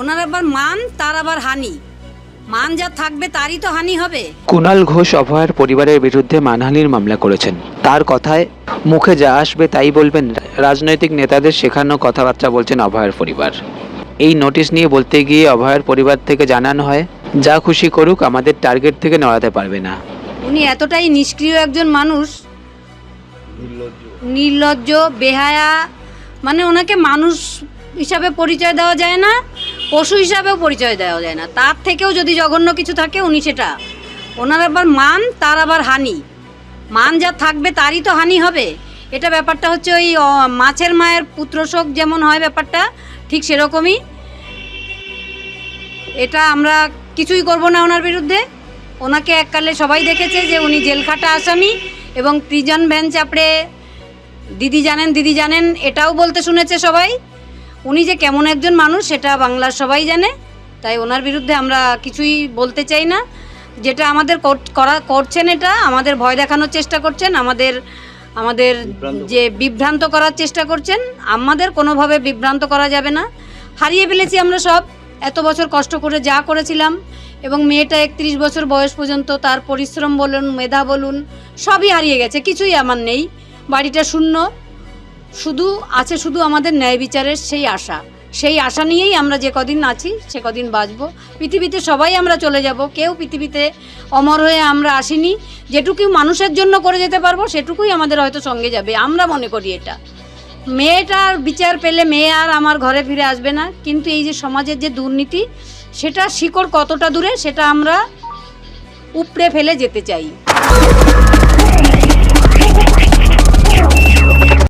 ওনার আবার মান তার আবার হানি। মান যা থাকবে তারই তো হানি হবে। কুণাল ঘোষ অভয়ের পরিবারের বিরুদ্ধে মানহানির মামলা করেছেন। তার কথায় মুখে যা আসবে তাই বলবেন। রাজনৈতিক নেতাদের শেখানো কথাবার্তা বলছেন অভয়ের পরিবার। এই নোটিশ নিয়ে বলতে গিয়ে অভয়ের পরিবার থেকে জানানো হয় যা খুশি করুক আমাদের টার্গেট থেকে নড়াতে পারবে না। উনি এতটাই নিষ্ক্রিয় একজন মানুষ। নির্লজ্জ বেহায়া মানে ওনাকে মানুষ হিসাবে পরিচয় দেওয়া যায় না। পশু হিসাবেও পরিচয় দেওয়া যায় না। তার থেকেও যদি জঘন্য কিছু থাকে, উনি সেটা। ওনার আবার মান, তার আবার হানি। মান যা থাকবে, তারই তো হানি হবে। এটা ব্যাপারটা হচ্ছে ওই মাছের মায়ের পুত্রশোক যেমন হয় ব্যাপারটা, ঠিক সেরকমই। এটা আমরা কিছুই করব না ওনার বিরুদ্ধে। ওনাকে এককালে সবাই দেখেছে যে উনি জেলখাটা আসামি এবং প্রিজন ভ্যান চাপড়ে দিদি জানেন দিদি জানেন, এটাও বলতে শুনেছে সবাই। উনি যে কেমন একজন মানুষ সেটা বাংলার সবাই জানে। তাই ওনার বিরুদ্ধে আমরা কিছুই বলতে চাই না। যেটা আমাদের কর- করা করছেন এটা আমাদের ভয় দেখানোর চেষ্টা করছেন আমাদের আমাদের যে বিভ্রান্ত করার চেষ্টা করছেন আমাদের কোনোভাবে বিভ্রান্ত করা যাবে না। হারিয়ে ফেলেছি আমরা সব এত বছর কষ্ট করে যা করেছিলাম এবং মেয়েটা একত্রিশ বছর বয়স পর্যন্ত তার পরিশ্রম বলুন মেধা বলুন সবই হারিয়ে গেছে কিছুই আমার নেই। বাড়িটা শূন্য শুধু আছে শুধু আমাদের ন্যায় বিচারের সেই আশা। সেই আশা নিয়েই আমরা যে কদিন আছি, সে কদিন বাঁচবো। পৃথিবীতে সবাই আমরা চলে যাব। কেউ পৃথিবীতে অমর হয়ে আমরা আসিনি। যেটুকু মানুষের জন্য করে যেতে পারব, সেটুকুই আমাদের হয়তো সঙ্গে যাবে। আমরা মনে করি এটা। মেয়েটার বিচার পেলে মেয়ে আর আমার ঘরে ফিরে আসবে না। কিন্তু এই যে সমাজের যে দুর্নীতি, সেটা শিকড় কতটা দূরে, সেটা আমরা উপড়ে ফেলে যেতে চাই।